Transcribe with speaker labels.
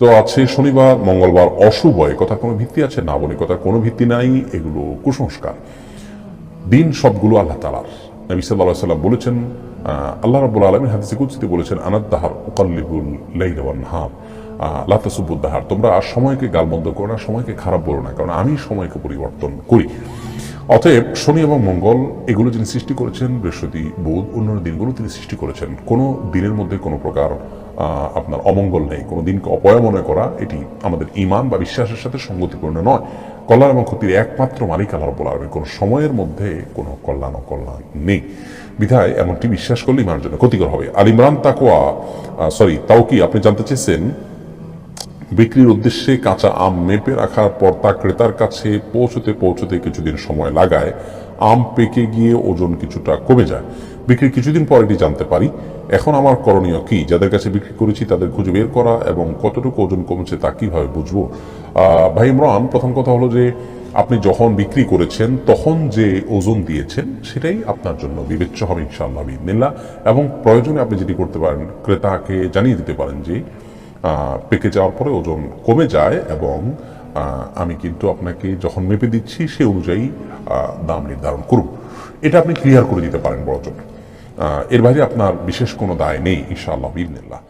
Speaker 1: তো আছে শনিবার, মঙ্গলবার অশুভ, এ কোনো ভিত্তি আছে? না বলে কথা কোনো ভিত্তি নাই, এগুলো কুসংস্কার। দিন সবগুলো আল্লাহ তালার নবী সাল্লাহ সাল্লাম বলেছেন আল্লাহ রাবুল আলমীর হাদিসে কুচিতে বলেছেন, আনাদ দাহার ওকাল্লিবুল লাইলাওয়ান নাহার। লাতাসুবুদ্দাহার তোমরা আর সময়কে গালমন্দ করো না, সময়কে খারাপ বলো না, কারণ আমি সময়কে পরিবর্তন করি। অতএব শনি এবং মঙ্গল এগুলো যিনি সৃষ্টি করেছেন, বৃহস্পতি, বুধ, অন্যান্য দিনগুলো তিনি সৃষ্টি করেছেন। কোনো দিনের মধ্যে কোনো প্রকার আপনার অমঙ্গল নেই। কোনো দিনকে অপয়া মনে করা এটি আমাদের ইমান বা বিশ্বাসের সাথে সঙ্গতিপূর্ণ নয়। কল্যাণ এবং ক্ষতির একমাত্র মালিক আল্লাহ রব্বুল আলমী কোনো সময়ের মধ্যে কোনো কল্যাণ, অকল্যাণ নেই। বিধায় এমনটি বিশ্বাস করলে ইমানের জন্য ক্ষতিকর হবে। আল ইমরান তাকোয়া সরি তাও কি আপনি জানতে চেয়েছেন বিক্রির উদ্দেশ্যে কাঁচা আম মেপে রাখার পর তা ক্রেতার কাছে পৌঁছতে পৌঁছতে কিছুদিন সময় লাগায়, আম পেকে গিয়ে ওজন কিছুটা কমে যায়। বিক্রির কিছুদিন পর এটি জানতে পারি, এখন আমার করণীয় কি? যাদের কাছে বিক্রি করেছি তাদের খুঁজে বের করা এবং কতটুকু ওজন কমেছে তা কীভাবে বুঝব? ভাই ইমরান, প্রথম কথা হলো যে, আপনি যখন বিক্রি করেছেন, তখন যে ওজন দিয়েছেন, সেটাই আপনার জন্য বিবেচ্য হবে ইনশাআল্লাহ বিদিনিল্লাহ এবং প্রয়োজনে আপনি যেটি করতে পারেন, ক্রেতাকে জানিয়ে দিতে পারেন যে পেকে যাওয়ার পরে ওজন কমে যায় এবং আমি কিন্তু আপনাকে যখন মেপে দিচ্ছি সে অনুযায়ী দাম নির্ধারণ করুন। এটা আপনি ক্লিয়ার করে দিতে পারেন বড়জন এর বাইরে আপনার বিশেষ কোনো দায় নেই, ইনশাআল্লাহ বিদিনিল্লাহ